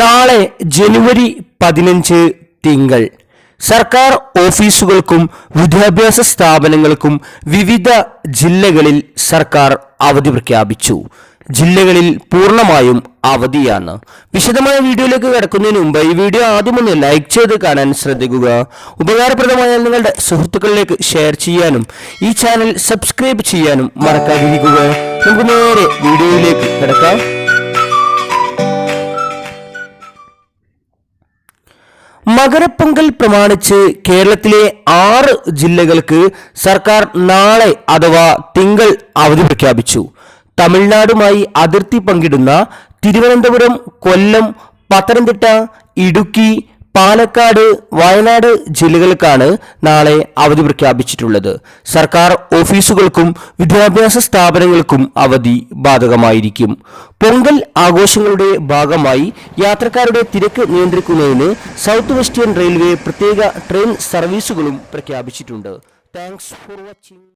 നാളെ ജനുവരി പതിനഞ്ച് തിങ്കൾ. സർക്കാർ ഓഫീസുകൾക്കും വിദ്യാഭ്യാസ സ്ഥാപനങ്ങൾക്കും വിവിധ ജില്ലകളിൽ സർക്കാർ അവധി പ്രഖ്യാപിച്ചു. ജില്ലകളിൽ പൂർണമായും അവധിയാണ്. വിശദമായ വീഡിയോയിലേക്ക് കിടക്കുന്നതിന് മുമ്പ് ഈ വീഡിയോ ആദ്യം ഒന്ന് ലൈക്ക് ചെയ്ത് കാണാൻ ശ്രദ്ധിക്കുക. ഉപകാരപ്രദമായാൽ നിങ്ങളുടെ സുഹൃത്തുക്കളിലേക്ക് ഷെയർ ചെയ്യാനും ഈ ചാനൽ സബ്സ്ക്രൈബ് ചെയ്യാനും മറക്കാതിരിക്കുക. നമുക്ക് നേരെ വീഡിയോയിലേക്ക് കിടക്കാം. മകരപ്പൊങ്കൽ പ്രമാണിച്ച് കേരളത്തിലെ ആറ് ജില്ലകൾക്ക് സർക്കാർ നാളെ അഥവാ തിങ്കൾ അവധി പ്രഖ്യാപിച്ചു. തമിഴ്നാടുമായി അതിർത്തി പങ്കിടുന്ന തിരുവനന്തപുരം കൊല്ലം പത്തനംതിട്ട ഇടുക്കി പാലക്കാട് വയനാട് ജില്ലകൾക്കാണ് നാളെ അവധി പ്രഖ്യാപിച്ചിട്ടുള്ളത്. സർക്കാർ ഓഫീസുകൾക്കും വിദ്യാഭ്യാസ സ്ഥാപനങ്ങൾക്കും അവധി ബാധകമായിരിക്കും. പൊങ്കൽ ആഘോഷങ്ങളുടെ ഭാഗമായി യാത്രക്കാരുടെ തിരക്ക് നിയന്ത്രിക്കുന്നതിന് സൗത്ത് വെസ്റ്റേൺ റെയിൽവേ പ്രത്യേക ട്രെയിൻ സർവീസുകളും പ്രഖ്യാപിച്ചിട്ടുണ്ട്. Thanks for watching.